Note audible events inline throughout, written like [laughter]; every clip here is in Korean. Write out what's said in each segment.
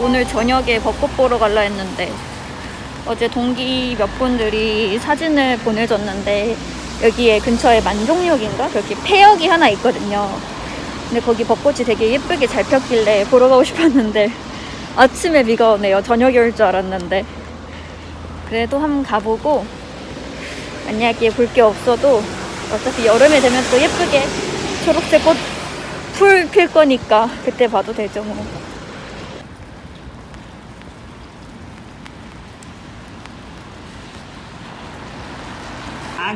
오늘 저녁에 벚꽃 보러 갈라 했는데 어제 동기 몇 분들이 사진을 보내줬는데 여기에 근처에 만종역인가 여기 폐역이 하나 있거든요. 근데 거기 벚꽃이 되게 예쁘게 잘 폈길래 보러 가고 싶었는데 [laughs] 아침에 비가 오네요. 저녁에 올 줄 알았는데 그래도 한번 가보고 만약에 볼 게 없어도 어차피 여름에 되면 또 예쁘게 초록색 꽃 풀 필 거니까 그때 봐도 되죠 뭐.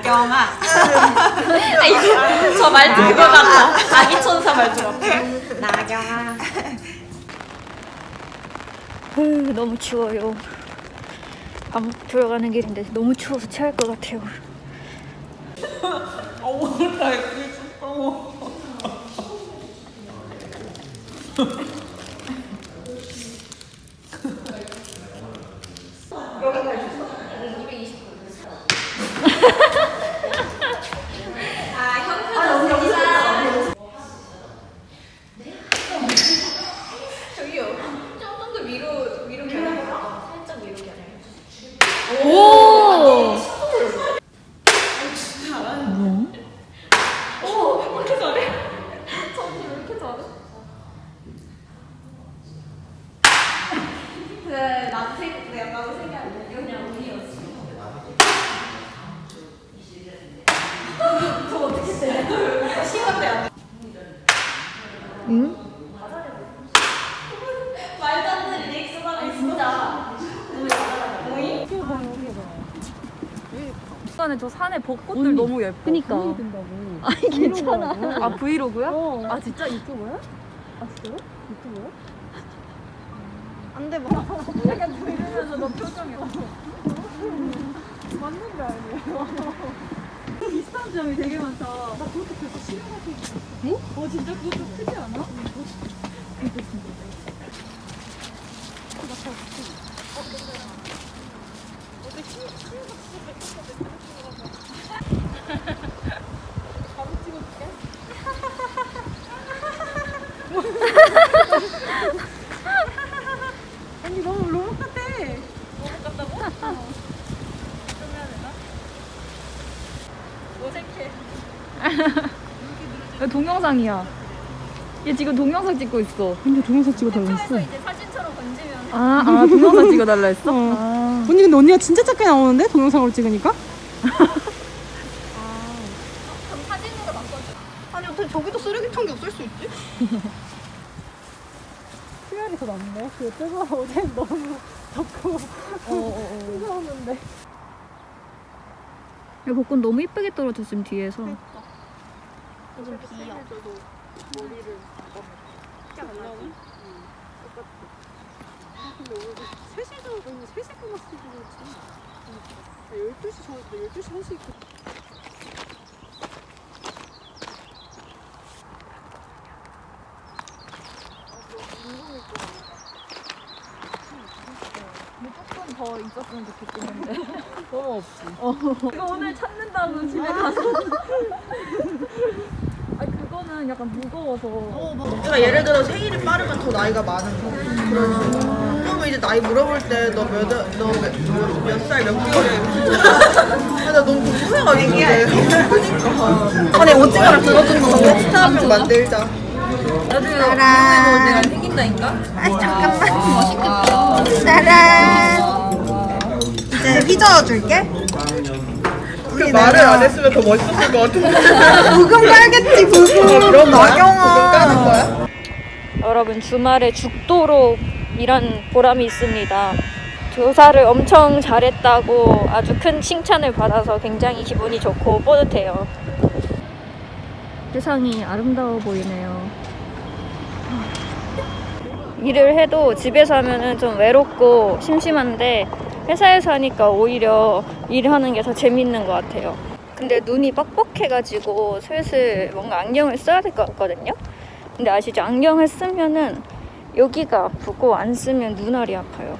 아경아 저 말투 그거 같다. 아기 천사 말투 같아. 나경아 으, 너무 추워요. 밥 들어 가는 길인데 너무 추워서 체할 것 같아요. 어우 나 이거 오! 저 산에 벚꽃들 너무 예뻐. 그니까. 아니 괜찮아. 아 브이로그야? 어. 아 진짜 유튜브야? 아 진짜요? 유튜브야? 안 돼 뭐 약간 들으면서 너 표정이 맞는 거 아니에요? 비슷한 점이 되게 많다. 나 그것도 벌써 싫어가지고. 어? 어 진짜 그것도 크지 않아? 언니 너무 로봇 같아. 로봇 같다고? 어. 좀 해야 되나? 동영상이야. 얘 지금 동영상 찍고 있어. 근데 동영상 찍어달라 했어 이제 사진처럼 건지면 아, 아 동영상 찍어달라 했어? 어. 아. 언니 근데 언니가 진짜 작게 나오는데 동영상으로 찍으니까 그럼 사진으로 바꿔줘. 아니 어떻게 저기도 쓰레기통이 없을 수 있지? [laughs] 수열이 더 낫네 그 뜨거 어제 너무 덥고 뜨거웠는데 야, 벚꽃 너무 예쁘게 떨어졌음 뒤에서. 근데 오늘 3시도 너무 3시 끝났으면 그렇지 12시 정했다 12시 1시 있고 조금 더 있었으면 좋겠긴 한데. 너무 없지 이거 오늘 찾는다고 집에 가서. 그거는 약간 무거워서. 그러니까 예를 들어 생일이 빠르면 더 나이가 많은 거 그런 식으로. 그러면 이제 나이 물어볼 때 너몇몇살몇 개월에 아, 나 너무 궁금해가지고. 그러니까 아니 오징어를 들어준 거 스타 한명 만들자. 나중에 먹을 때가 생긴다니까? 아 잠깐만. 멋있겠다. 짜란. 이제 휘저어 줄게 그 말을 안 했으면 더 멋있었을 것 같은데 [laughs] 부금 깔겠지 부금 그럼 나경아 부금 까는 거야? 여러분 주말에 죽도록 일한 보람이 있습니다. 조사를 엄청 잘했다고 아주 큰 칭찬을 받아서 굉장히 기분이 좋고 뿌듯해요. 세상이 아름다워 보이네요. 일을 해도 집에서 하면은 좀 외롭고 심심한데 회사에서 하니까 오히려 일하는 게 더 재밌는 것 같아요. 근데 눈이 뻑뻑해가지고 슬슬 뭔가 안경을 써야 될 것 같거든요. 근데 아시죠? 안경을 쓰면은 여기가 아프고 안 쓰면 눈알이 아파요.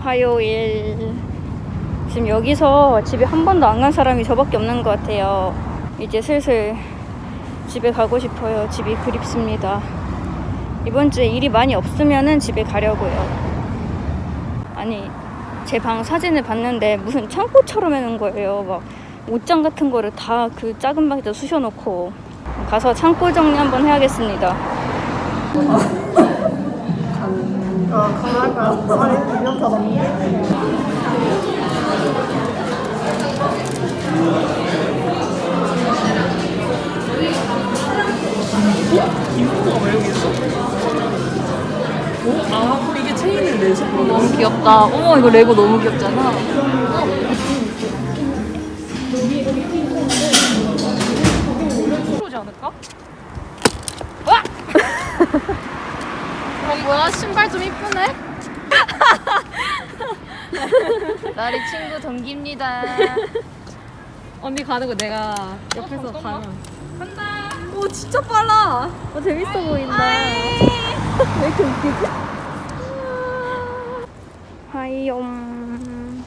화요일 지금 여기서 집에 한 번도 안 간 사람이 저밖에 없는 것 같아요. 이제 슬슬 집에 가고 싶어요. 집이 그립습니다. 이번 주에 일이 많이 없으면은 집에 가려고요. 아니 제 방 사진을 봤는데 무슨 창고처럼 해놓은 거예요. 막 옷장 같은 거를 다 그 작은 방에다 쑤셔놓고 가서 창고 정리 한번 해야겠습니다. 아, 내서 너무 귀엽다. 어머 이거 레고 너무 귀엽잖아. 그러지 않을까? 와! [laughs] 어, 뭐야? 신발 좀 이쁘네? [laughs] 나리 친구 동기입니다. 언니 가는 거 내가 옆에서 가면. 오 진짜 빨라. 어, 재밌어 보인다. [laughs] 왜 이렇게 웃기지? 하이옴.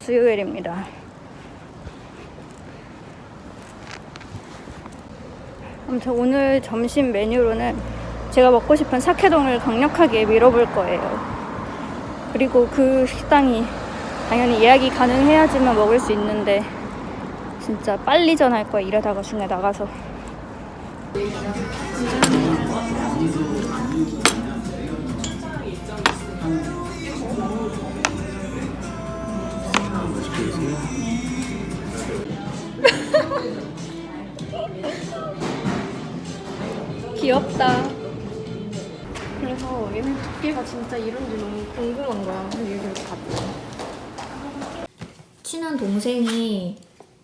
수요일입니다. 아무튼 오늘 점심 메뉴로는 제가 먹고 싶은 사케동을 강력하게 밀어볼 거예요. 그리고 그 식당이 당연히 예약이 가능해야지만 먹을 수 있는데 진짜 빨리 전할 거야 이러다가 중에 나가서 귀엽다 그래서 얘네 두께가 진짜 이런지 너무 궁금한 거야. 근데 여기 갔다. 친한 동생이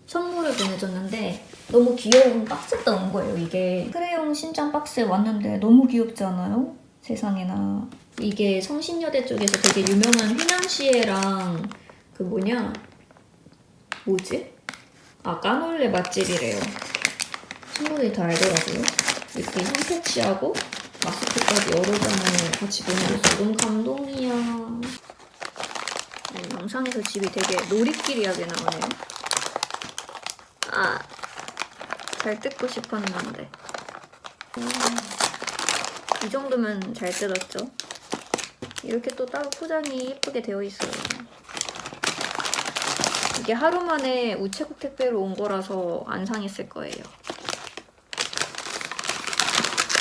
선물을 보내줬는데 너무 귀여운 박스가 온 거예요 이게 크레용 신장 박스에 왔는데 너무 귀엽지 않아요? 세상에나 이게 성신여대 쪽에서 되게 유명한 휘낭시에랑 그 뭐냐 뭐지? 아 까놀레 맛집이래요 친구들이 다 알더라고요 이렇게 향패치하고 마스크까지 여러 장을 같이 보내줘서 너무 감동이야. 네, 영상에서 집이 되게 놀이길 이하게 나오네요. 아, 잘 뜯고 싶었는데. 음, 이 정도면 잘 뜯었죠? 이렇게 또 따로 포장이 예쁘게 되어 있어요. 이게 하루 만에 우체국 택배로 온 거라서 안 상했을 거예요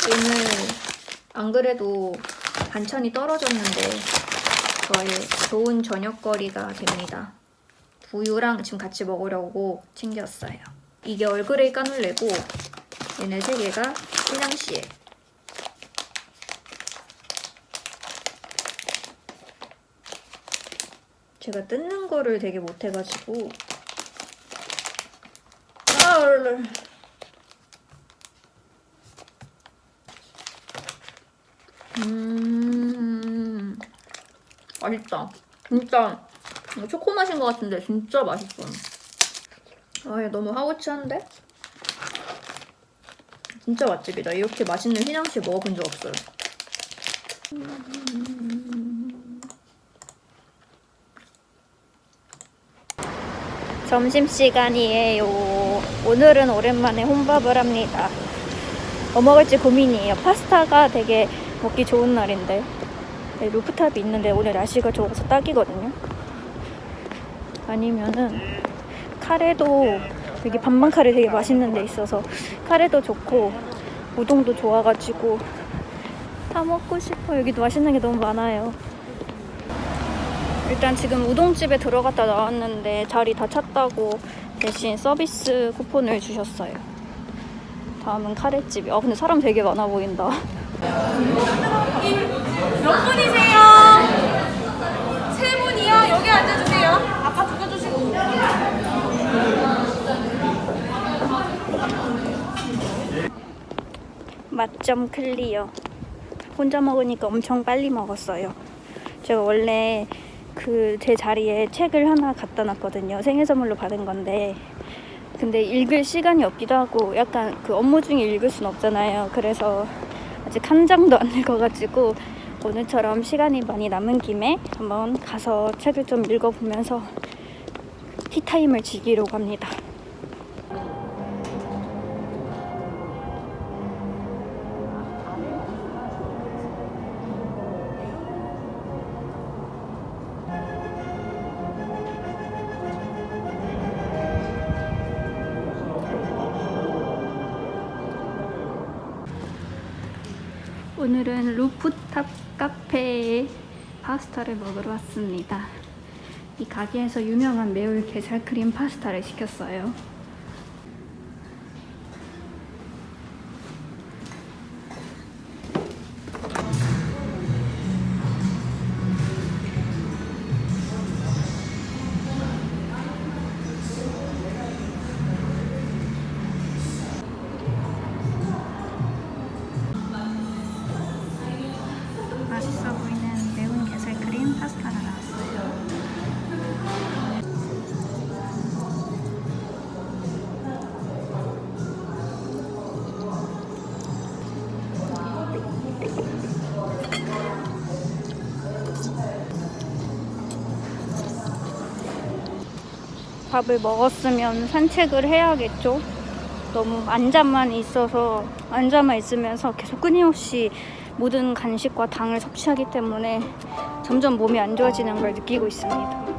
오늘 안 그래도 반찬이 떨어졌는데 저의 좋은 저녁거리가 됩니다. 우유랑 지금 같이 먹으려고 챙겼어요. 이게 얼그레이 까눌레고 얘네 세 개가 휘낭시에 제가 뜯는 거를 되게 못해가지고 아 얼른 음 맛있다 진짜 초코 맛인 것 같은데 진짜 맛있어 아얘 너무 하우츠한데? 진짜 맛집이다 이렇게 맛있는 휘낭시 먹어본 적 없어요 점심시간이에요. 오늘은 오랜만에 혼밥을 합니다. 뭐 먹을지 고민이에요. 파스타가 되게 먹기 좋은 날인데. 네, 루프탑이 있는데 오늘 날씨가 좋아서 딱이거든요. 아니면은 카레도 여기 반반 카레 되게 맛있는 데 있어서 카레도 좋고 우동도 좋아가지고 다 먹고 싶어. 여기도 맛있는 게 너무 많아요. 일단 지금 우동집에 들어갔다 나왔는데 자리 다 찼다고 대신 서비스 쿠폰을 주셨어요. 다음은 카레집이. 아 근데 사람 되게 많아 보인다. 몇 분이세요? 세 분이요? 여기 앉아주세요. 아빠 죽여주시고. 맛점 클리어. 혼자 먹으니까 엄청 빨리 먹었어요. 제가 원래 그 제 자리에 책을 하나 갖다 놨거든요. 생일 선물로 받은 건데 근데 읽을 시간이 없기도 하고 약간 그 업무 중에 읽을 순 없잖아요. 그래서 아직 한 장도 안 읽어가지고 오늘처럼 시간이 많이 남은 김에 한번 가서 책을 좀 읽어보면서 티타임을 즐기려고 합니다. 오늘은 루프탑 카페에 파스타를 먹으러 왔습니다. 이 가게에서 유명한 매울 게살 크림 파스타를 시켰어요. 밥을 먹었으면 산책을 해야겠죠. 너무 앉아만 있어서 앉아만 있으면서 계속 끊임없이 모든 간식과 당을 섭취하기 때문에 점점 몸이 안 좋아지는 걸 느끼고 있습니다.